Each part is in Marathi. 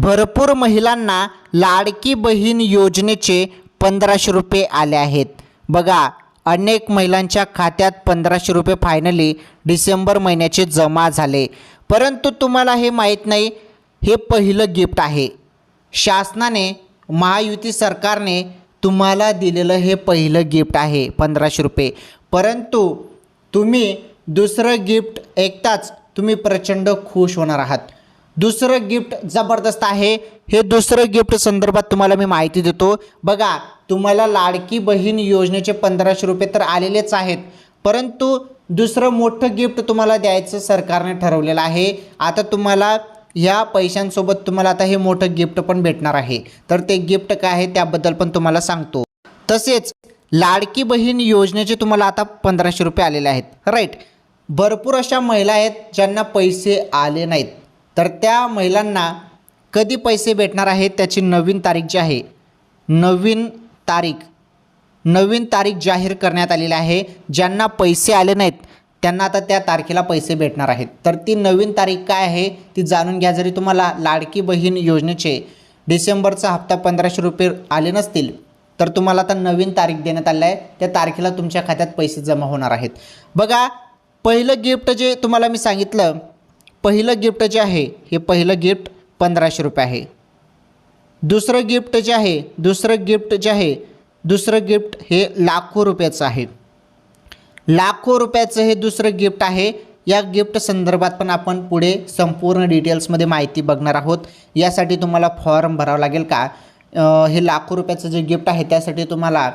भरपूर महिलांना लाडकी बहीण योजनेचे पंधराशे रुपये आले आहेत. बघा अनेक महिलांच्या खात्यात पंधराशे रुपये फायनली डिसेंबर महिन्याचे जमा झाले. परंतु तुम्हाला हे माहीत नाही हे पहिलं गिफ्ट आहे. शासनाने महायुती सरकारने तुम्हाला दिलेलं हे पहिलं गिफ्ट आहे पंधराशे रुपये. परंतु तुम्ही दुसरं गिफ्ट ऐकताच तुम्ही प्रचंड खुश होणार आहात. दुसरं गिफ्ट जबरदस्त आहे. हे दुसरं गिफ्ट संदर्भात तुम्हाला मी माहिती देतो. बघा तुम्हाला लाडकी बहीण योजनेचे पंधराशे रुपये तर आलेलेच आहेत. परंतु दुसरं मोठं गिफ्ट तुम्हाला द्यायचं सरकारने ठरवलेलं आहे. आता तुम्हाला ह्या पैशांसोबत तुम्हाला आता हे मोठं गिफ्ट पण भेटणार आहे. तर ते गिफ्ट काय आहे त्याबद्दल पण तुम्हाला सांगतो. तसेच लाडकी बहीण योजनेचे तुम्हाला आता पंधराशे रुपये आलेले आहेत. राईट. भरपूर अशा महिला आहेत ज्यांना पैसे आले नाहीत. तर त्या महिलांना कधी पैसे भेटणार आहेत त्याची नवीन तारीख जी आहे नवीन तारीख नवीन तारीख जाहीर करण्यात आलेली आहे. ज्यांना पैसे आले नाहीत त्यांना आता त्या तारखेला पैसे भेटणार आहेत. तर ती नवीन तारीख काय आहे ती जाणून घ्या. जरी तुम्हाला लाडकी बहीण योजनेचे डिसेंबरचा हप्ता पंधराशे रुपये आले नसतील तर तुम्हाला आता नवीन तारीख देण्यात आली आहे. त्या तारखेला तुमच्या खात्यात पैसे जमा होणार आहेत. बघा पहिलं गिफ्ट जे तुम्हाला मी सांगितलं पहिलं गिफ्ट जे आहे हे पहिलं गिफ्ट पंधराशे रुपये आहे. दुसरं गिफ्ट जे आहे दुसरं गिफ्ट जे आहे दुसरं गिफ्ट हे लाखो रुपयाचं आहे. लाखो रुपयाचं हे दुसरं गिफ्ट आहे. या गिफ्ट संदर्भात पण आपण पुढे संपूर्ण डिटेल्समध्ये माहिती बघणार आहोत. यासाठी तुम्हाला फॉर्म भरावा लागेल का? हे लाखो रुपयाचं जे गिफ्ट आहे त्यासाठी तुम्हाला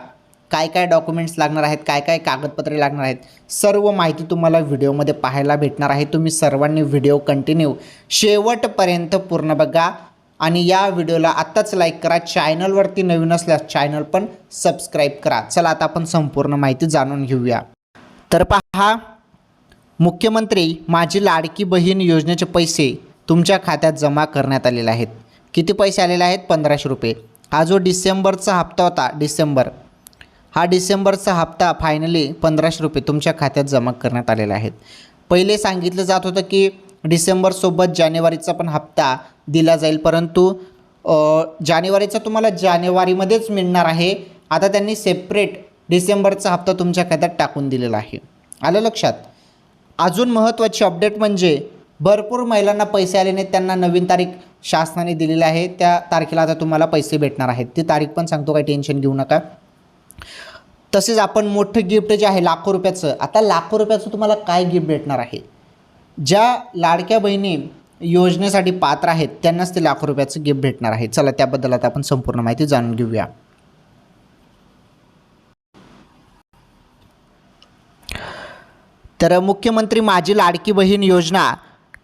काय काय डॉक्युमेंट्स लागणार आहेत काय काय कागदपत्रे लागणार आहेत सर्व माहिती तुम्हाला व्हिडिओमध्ये पाहायला भेटणार आहे. तुम्ही सर्वांनी व्हिडिओ कंटिन्यू शेवटपर्यंत पूर्ण बघा. आणि या व्हिडिओला आत्ताच लाईक करा. चॅनलवरती नवीन असल्यास चॅनल पण सबस्क्राईब करा. चला आता आपण संपूर्ण माहिती जाणून घेऊया. तर पहा मुख्यमंत्री माझी लाडकी बहीण योजनेचे पैसे तुमच्या खात्यात जमा करण्यात आलेले आहेत. किती पैसे आलेले आहेत? पंधराशे रुपये. हा जो डिसेंबरचा हप्ता होता डिसेंबर हा डिसेंबरचा हप्ता फायनली पंधराशे रुपये तुमच्या खात्यात जमा करण्यात आलेला आहेत पहिले सांगितलं जात होतं की डिसेंबरसोबत जानेवारीचा पण हप्ता दिला जाईल परंतु जानेवारीचा तुम्हाला जानेवारीमध्येच मिळणार आहे. आता त्यांनी सेपरेट डिसेंबरचा हप्ता तुमच्या खात्यात टाकून दिलेला आहे. आलं लक्षात? अजून महत्त्वाची अपडेट म्हणजे भरपूर महिलांना पैसे आले नाहीत त्यांना नवीन तारीख शासनाने दिलेली आहे. त्या तारखेला आता तुम्हाला पैसे भेटणार आहेत. ती तारीख पण सांगतो काही टेन्शन घेऊ नका. तसेच आपण मोठं गिफ्ट जे आहे लाखो रुपयाचं आता लाखो रुपयाचं तुम्हाला काय गिफ्ट भेटणार आहे? ज्या लाडक्या बहिणी योजनेसाठी पात्र आहेत त्यांनाच ते लाखो रुपयाचं गिफ्ट भेटणार आहे. चला त्याबद्दल आता आपण संपूर्ण माहिती जाणून घेऊया. तर मुख्यमंत्री माझी लाडकी बहीण योजना.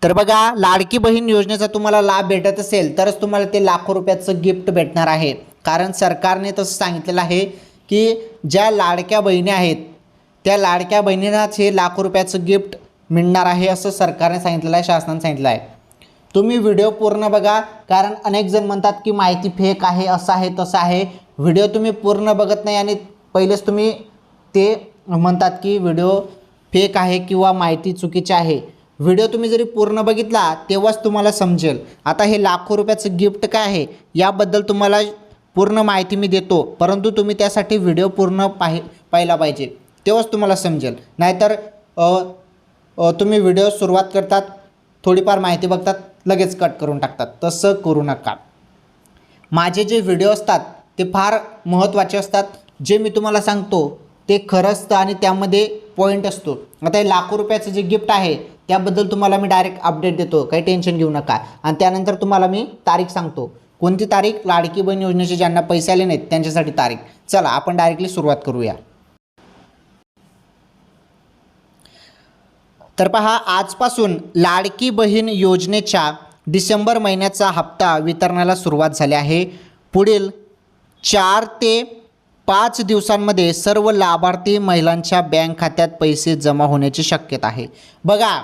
तर बघा लाडकी बहीण योजनेचा तुम्हाला लाभ भेटत असेल तरच तुम्हाला ते लाखो रुपयाचं गिफ्ट भेटणार आहे. कारण सरकारने तसं सांगितलेलं आहे की ज्या लाडक्या बहिणी आहेत त्या लाडक्या बहिणींनाच हे लाखो रुपयाचं गिफ्ट मिळणार आहे असं सरकारने सांगितलेलं आहे शासनाने सांगितलं आहे. तुम्ही व्हिडिओ पूर्ण बघा कारण अनेक जण म्हणतात की माहिती फेक आहे असं आहे तसं आहे. व्हिडिओ तुम्ही पूर्ण बघत नाही आणि पहिलेच तुम्ही ते म्हणतात की व्हिडिओ फेक आहे किंवा माहिती चुकीची आहे. व्हिडिओ तुम्ही जरी पूर्ण बघितला तेव्हाच तुम्हाला समजेल. आता हे लाखो रुपयाचं गिफ्ट काय आहे? याबद्दल तुम्हाला पूर्ण माहिती मी देतो परंतु तुम्ही त्यासाठी व्हिडिओ पूर्ण पाहि पाहिला पाहिजे. तेव्हाच तुम्हाला समजेल. नाहीतर तुम्ही व्हिडिओ सुरुवात करतात थोडीफार माहिती बघतात लगेच कट करून टाकतात. तसं करू नका. माझे जे व्हिडिओ असतात ते फार महत्त्वाचे असतात. जे मी तुम्हाला सांगतो ते खरं असतं आणि त्यामध्ये पॉईंट असतो. आता हे लाखो रुपयाचं जे गिफ्ट आहे त्याबद्दल तुम्हाला मी डायरेक्ट अपडेट देतो. काही टेन्शन घेऊ नका. आणि त्यानंतर तुम्हाला मी तारीख सांगतो. कोणती तारीख? लाडकी बहीण योजनेचे ज्यांना पैसे आले नाहीत त्यांच्यासाठी तारीख. चला आपण डायरेक्टली सुरुवात करूया. तर पहा आजपासून लाडकी बहीण योजनेच्या डिसेंबर महिन्याचा हप्ता वितरणाला सुरुवात झाली आहे. पुढील चार ते पाच दिवसांमध्ये सर्व लाभार्थी महिलांच्या बँक खात्यात पैसे जमा होण्याची शक्यता आहे. बघा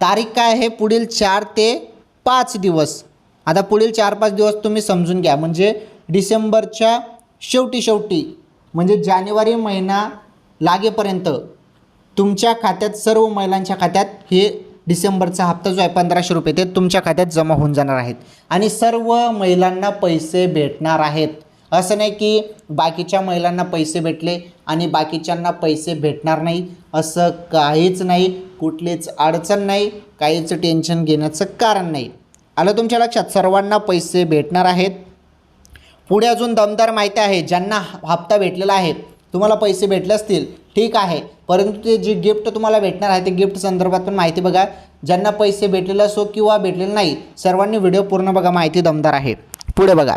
तारीख काय आहे? पुढील चार ते पाच दिवस. आता पुढील चार पाच दिवस तुम्ही समजून घ्या. म्हणजे डिसेंबरच्या शेवटी शेवटी म्हणजे जानेवारी महिना लागेपर्यंत तुमच्या खात्यात सर्व महिलांच्या खात्यात हे डिसेंबरचा हप्ता जो आहे पंधराशे रुपये ते तुमच्या खात्यात जमा होऊन जाणार आहेत. आणि सर्व महिलांना पैसे भेटणार आहेत. असं नाही की बाकीच्या महिलांना पैसे भेटले आणि बाकीच्यांना पैसे भेटणार नाही. असं काहीच नाही. कुठलीच अडचण नाही. काहीच टेन्शन घेण्याचं कारण नाही. आलं तुमच्या लक्षात? सर्वांना पैसे भेटणार आहेत. पुढे अजून दमदार माहिती आहे ज्यांना हप्ता भेटलेला आहे तुम्हाला पैसे भेटले असतील ठीक आहे. परंतु ते जे गिफ्ट तुम्हाला भेटणार आहे ते गिफ्ट संदर्भात पण माहिती बघा. ज्यांना पैसे भेटलेले असो किंवा भेटलेले नाही सर्वांनी व्हिडिओ पूर्ण बघा माहिती दमदार आहे. पुढे बघा.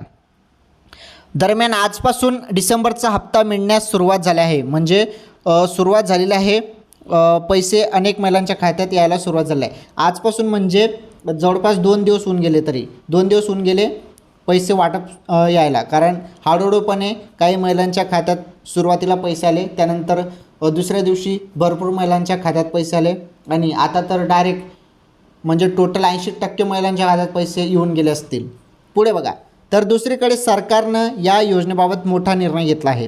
दरम्यान आजपासून डिसेंबरचा हप्ता मिळण्यास सुरुवात झाली आहे. म्हणजे सुरुवात झालेली आहे. पैसे अनेक महिलांच्या खात्यात यायला सुरुवात झाली आहे. आजपासून म्हणजे जवळपास दोन दिवस होऊन गेले तरी. दोन दिवस होऊन गेले पैसे वाटप यायला. कारण हळूहळूपणे काही महिलांच्या खात्यात सुरुवातीला पैसे आले त्यानंतर दुसऱ्या दिवशी भरपूर महिलांच्या खात्यात पैसे आले आणि आता तर डायरेक्ट म्हणजे टोटल ऐंशी टक्के महिलांच्या खात्यात पैसे येऊन गेले असतील. पुढे बघा. तर दुसरीकडे सरकारनं या योजनेबाबत मोठा निर्णय घेतला आहे.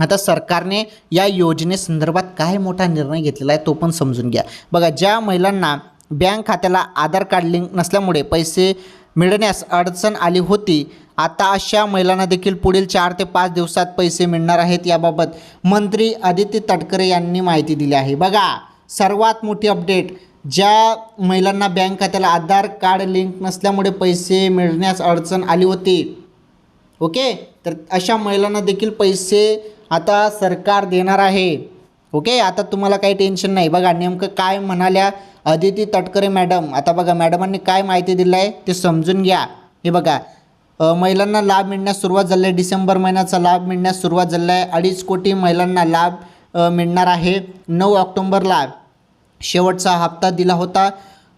आता सरकारने या योजनेसंदर्भात काय मोठा निर्णय घेतलेला आहे तो पण समजून घ्या. बघा ज्या महिलांना बँक खात्याला आधार कार्ड लिंक नसल्यामुळे पैसे मिळण्यास अडचण आली होती. आता अशा महिलांना देखील पुढील चार ते पाच दिवसात पैसे मिळणार आहेत याबाबत मंत्री आदित्य तटकरे यांनी माहिती दिली आहे. बघा सर्वात मोठी अपडेट ज्या महिलांना बँक खात्याला आधार कार्ड लिंक नसल्यामुळे पैसे मिळण्यास अडचण आली होती. ओके? तर अशा महिलांना देखील पैसे आता सरकार देणार आहे. ओके आता तुम्हाला काही टेन्शन नाही. बघा नेमकं काय म्हणाल्या अदिती तटकरे मॅडम आता बघा मॅडमांनी काय माहिती दिलं आहे ते समजून घ्या. हे बघा महिलांना लाभ मिळण्यास सुरुवात झाली आहे डिसेंबर महिन्याचा लाभ मिळण्यास सुरुवात झाली आहे अडीच कोटी महिलांना लाभ मिळणार आहे. नऊ ऑक्टोंबरला शेवटचा हप्ता दिला होता.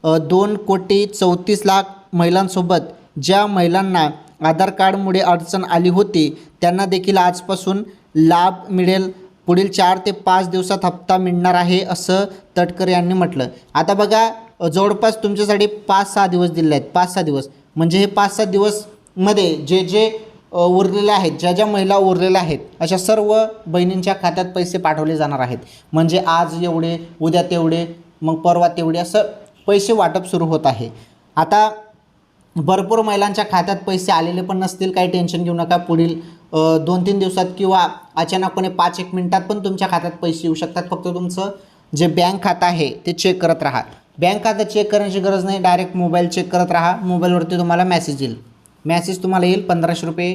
दोन कोटी चौतीस लाख महिलांसोबत ज्या महिलांना आधार कार्डमुळे अडचण आली होती त्यांना देखील आजपासून लाभ मिळेल. पुढील चार ते पाच दिवसात हप्ता मिळणार आहे असं तटकरे यांनी म्हटलं. आता बघा जवळपास तुमच्यासाठी पाच सहा दिवस दिले आहेत. पाच सहा दिवस. म्हणजे हे पाच सहा दिवसमध्ये जे जे उरलेले आहेत ज्या ज्या महिला उरलेल्या आहेत अशा सर्व बहिणींच्या खात्यात पैसे पाठवले जाणार आहेत. म्हणजे आज एवढे उद्या तेवढे मग परवा तेवढे असं पैसे वाटप सुरू होत आहे. आता भरपूर महिलांच्या खात्यात पैसे आलेले पण नसतील. काही टेन्शन घेऊ नका. पुढील दोन तीन दिवसात किंवा अचानकपणे पाच एक मिनिटात पण तुमच्या खात्यात पैसे येऊ शकतात. फक्त तुमचं जे बँक खातं आहे ते चेक करत राहा. बँक खातं चेक करण्याची गरज नाही. डायरेक्ट मोबाईल चेक करत राहा. मोबाईलवरती तुम्हाला मॅसेज येईल. मॅसेज तुम्हाला येईल. पंधराशे रुपये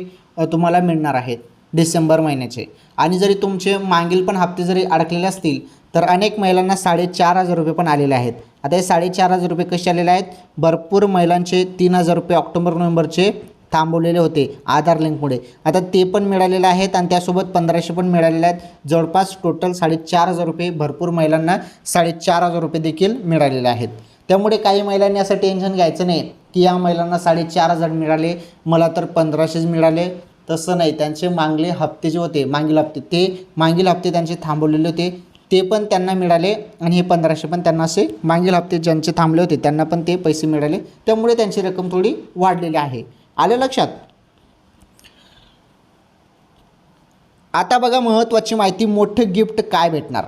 तुम्हाला मिळणार आहेत. डिसेंबर महिन्याचे. आणि जरी तुमचे मागील पण हप्ते जरी अडकलेले असतील तर अनेक महिलांना साडेचार हजार रुपये पण आलेले आहेत. आता हे साडेचार हजार रुपये कसे आलेले आहेत? भरपूर महिलांचे तीन हजार रुपये ऑक्टोबर नोव्हेंबरचे थांबवलेले होते आधार लिंकमुळे आता ते पण मिळालेले आहेत आणि त्यासोबत पंधराशे पण मिळालेले आहेत. जवळपास टोटल साडेचार हजार रुपये भरपूर महिलांना साडेचार हजार रुपये देखील मिळालेले आहेत. त्यामुळे काही महिलांनी असं टेन्शन घ्यायचं नाही की या महिलांना साडेचार हजार मिळाले मला तर पंधराशेच मिळाले. तसं नाही. त्यांचे मागले हप्ते जे होते मागील हप्ते ते मागील हप्ते त्यांचे थांबवलेले होते. ते पण त्यांना मिळाले आणि हे पंधराशे पण त्यांना असे मागील हप्ते ज्यांचे थांबले होते त्यांना पण ते पैसे मिळाले. त्यामुळे त्यांची रक्कम थोडी वाढलेली आहे. आलं लक्षात? आता बघा महत्त्वाची माहिती मोठं गिफ्ट काय भेटणार?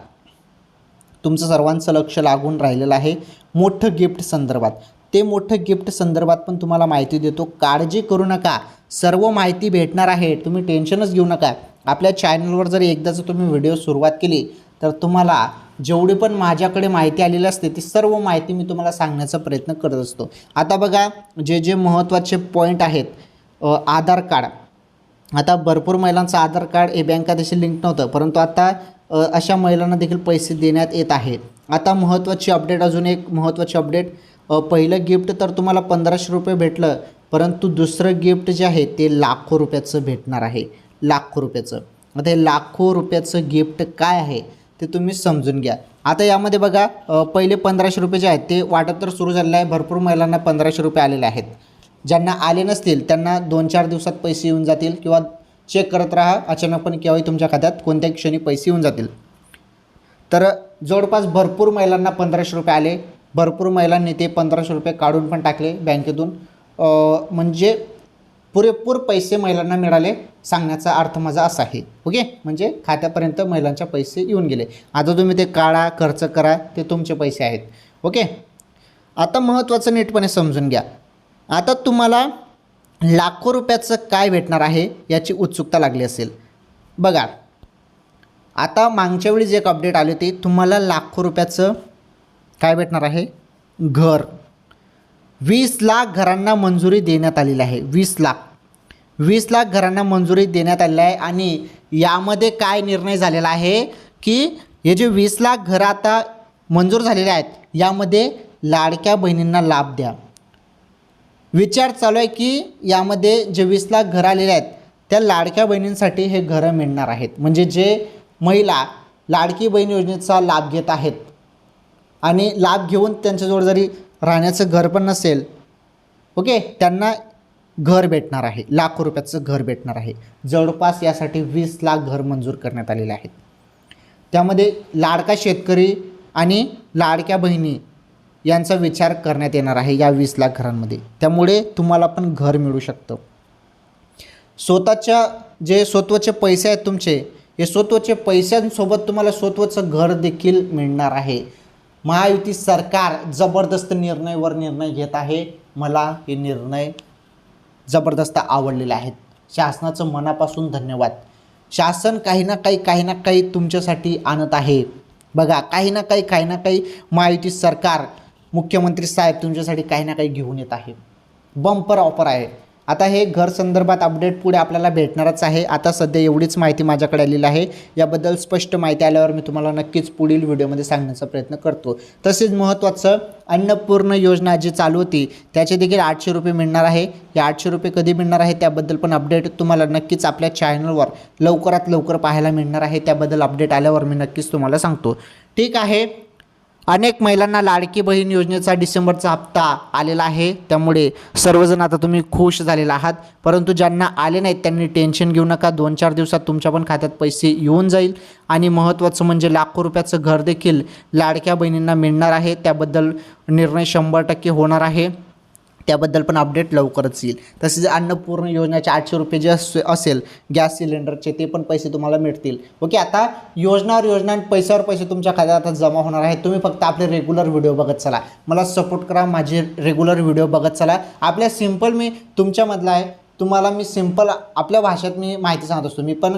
तुमचं सर्वांचं लक्ष लागून राहिलेलं आहे मोठं गिफ्ट संदर्भात. ते मोठं गिफ्ट संदर्भात पण तुम्हाला माहिती देतो. काळजी करू नका. सर्व माहिती भेटणार आहे. तुम्ही टेन्शनच घेऊ नका. आपल्या चॅनलवर जर एकदाचं तुम्ही व्हिडिओ सुरुवात केली तर तुम्हाला जेवढी पण माझ्याकडे माहिती आलेली असते ती सर्व माहिती मी तुम्हाला सांगण्याचा प्रयत्न करत असतो. आता बघा जे जे महत्त्वाचे पॉईंट आहेत आधार कार्ड. आता भरपूर महिलांचं आधार कार्ड हे बँक खात्याशी लिंक नव्हतं परंतु आता अशा महिलांना देखील पैसे देण्यात येत आहे आता महत्त्वाची अपडेट अजून एक महत्त्वाची अपडेट पहिलं गिफ्ट तर तुम्हाला पंधराशे रुपये भेटलं परंतु दुसरं गिफ्ट जे आहे ते लाखो रुपयाचं भेटणार आहे. लाखो रुपयाचं. आता हे लाखो रुपयाचं गिफ्ट काय आहे? ते तुम्ही समजून घ्या. आता यामध्ये बघा पहिले पंधराशे रुपये जे आहेत ते वाटप तर सुरू झालेलं आहे. भरपूर महिलांना पंधराशे रुपये आलेले आहेत. ज्यांना आले नसतील त्यांना दोन चार दिवसात पैसे येऊन जातील किंवा चेक करत राहा अचानकपणे केव्हाही तुमच्या खात्यात कोणत्याही क्षणी पैसे येऊन जातील. तर जवळपास भरपूर महिलांना पंधराशे रुपये आले. भरपूर महिलांनी ते पंधराशे रुपये काढून पण टाकले बँकेतून. म्हणजे पुरेपूर पैसे महिलांना मिळाले सांगण्याचा अर्थ माझा असा आहे. ओके? म्हणजे खात्यापर्यंत महिलांच्या पैसे येऊन गेले. आता तुम्ही ते काढा खर्च करा ते तुमचे पैसे आहेत. ओके? आता महत्त्वाचं नीटपणे समजून घ्या. आता तुम्हाला लाखो रुपयाचं काय भेटणार आहे याची उत्सुकता लागली असेल. बघा. आता मागच्या वेळी जे एक अपडेट आले होते तुम्हाला लाखो रुपयाचं काय भेटणार आहे? घर. वीस लाख घरांना मंजुरी देण्यात आलेली आहे. वीस लाख. वीस लाख घरांना मंजुरी देण्यात आलेली आहे आणि यामध्ये काय निर्णय झालेला आहे की हे जे वीस लाख घरं आता मंजूर झालेले आहेत यामध्ये लाडक्या बहिणींना लाभ द्या. विचार चालू आहे की यामध्ये जे वीस लाख घरं आलेले आहेत त्या लाडक्या बहिणींसाठी हे घरं मिळणार आहेत. म्हणजे जे महिला लाडकी बहीण योजनेचा लाभ घेत आहेत आणि लाभ घेऊन त्यांच्याजवळ जरी राहण्याचं घर पण नसेल ओके त्यांना घर भेटणार आहे. लाखो रुपयाचं घर भेटणार आहे. जवळपास यासाठी वीस लाख घर मंजूर करण्यात आलेले आहेत. त्यामध्ये लाडका शेतकरी आणि लाडक्या बहिणी यांचा विचार करण्यात येणार आहे या वीस लाख घरांमध्ये. त्यामुळे तुम्हाला पण घर मिळू शकतं. स्वतःच्या जे स्वतःचे पैसे आहेत तुमचे हे स्वतःचे पैशांसोबत तुम्हाला स्वतःचं घर देखील मिळणार आहे. महायुती सरकार जबरदस्त निर्णयवर निर्णय घेत आहे. मला हे निर्णय जबरदस्त आवडलेले आहेत. शासनाचं मनापासून धन्यवाद. शासन काही ना काही काही ना काही तुमच्यासाठी आणत आहे. बघा काही ना काही काही ना काही महायुती सरकार मुख्यमंत्री साहेब तुमच्यासाठी काही ना काही घेऊन येत आहे. बंपर ऑफर आहे. आता हे घर संदर्भात अपडेट पुढे आपल्याला भेटणारच आहे. आता सध्या एवढीच माहिती माझ्याकडे आलेली आहे. याबद्दल स्पष्ट माहिती आल्यावर मी तुम्हाला नक्कीच पुढील व्हिडिओमध्ये सांगण्याचा प्रयत्न करतो. तसेच महत्त्वाचं अन्नपूर्ण योजना जी चालू होती त्याचे देखील आठशे रुपये मिळणार आहे. हे आठशे रुपये कधी मिळणार आहे त्याबद्दल पण अपडेट तुम्हाला नक्कीच आपल्या चॅनलवर लवकरात लवकर पाहायला मिळणार आहे. त्याबद्दल अपडेट आल्यावर मी नक्कीच तुम्हाला सांगतो. ठीक आहे. अनेक महिलांना लाडकी बहीण योजनेचा डिसेंबरचा हप्ता आलेला आहे. त्यामुळे सर्वजण आता तुम्ही खुश झालेला आहात. परंतु ज्यांना आले नाहीत त्यांनी टेन्शन घेऊ नका. दोन चार दिवसात तुमच्या पण खात्यात पैसे येऊन जाईल. आणि महत्त्वाचं म्हणजे लाखो रुपयाचं घर देखील लाडक्या बहिणींना मिळणार आहे. त्याबद्दल निर्णय शंभर टक्के होणार आहे. त्याबद्दल पण अपडेट लवकरच येईल. तसेच अन्नपूर्ण योजनेचे आठशे रुपये जे अस असेल गॅस सिलेंडरचे ते पण पैसे तुम्हाला मिळतील. ओके आता योजनावर योजना आणि पैशावर पैसे तुमच्या खात्यात आता जमा होणार आहे तुम्ही फक्त आपले रेग्युलर व्हिडिओ बघत चला. मला सपोर्ट करा माझे रेग्युलर व्हिडिओ बघत चला. आपल्या सिंपल मी तुमच्यामधला आहे. तुम्हाला मी सिंपल आपल्या भाषेत मी माहिती सांगत असतो. मी पण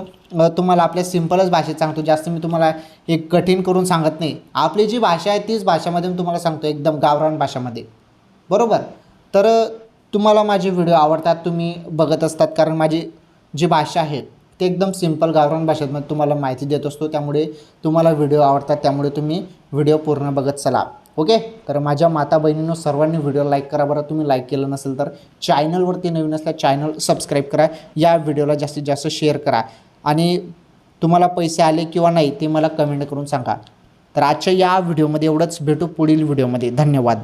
तुम्हाला आपल्या सिम्पलच भाषेत सांगतो. जास्त मी तुम्हाला एक कठीण करून सांगत नाही. आपली जी भाषा आहे तीच भाषेमध्ये मी तुम्हाला सांगतो. एकदम गावरान भाषामध्ये. बरोबर? तर तुम्हाला माझे व्हिडिओ आवडतात तुम्ही बघत असतात कारण माझी जी भाषा आहे ते एकदम सिंपल गावरान भाषेत मग तुम्हाला माहिती देत असतो. त्यामुळे तुम्हाला व्हिडिओ आवडतात त्यामुळे तुम्ही व्हिडिओ पूर्ण बघत चला. ओके तर माझ्या माता बहिणींनो सर्वांनी व्हिडिओ लाईक करा बरं. तुम्ही लाईक केलं नसेल तर चॅनलवरती नवीन असल्या चॅनल सबस्क्राईब करा. या व्हिडिओला जास्तीत जास्त शेअर करा. आणि तुम्हाला पैसे आले किंवा नाही ते मला कमेंट करून सांगा. तर आजच्या या व्हिडिओमध्ये एवढंच. भेटू पुढील व्हिडिओमध्ये धन्यवाद.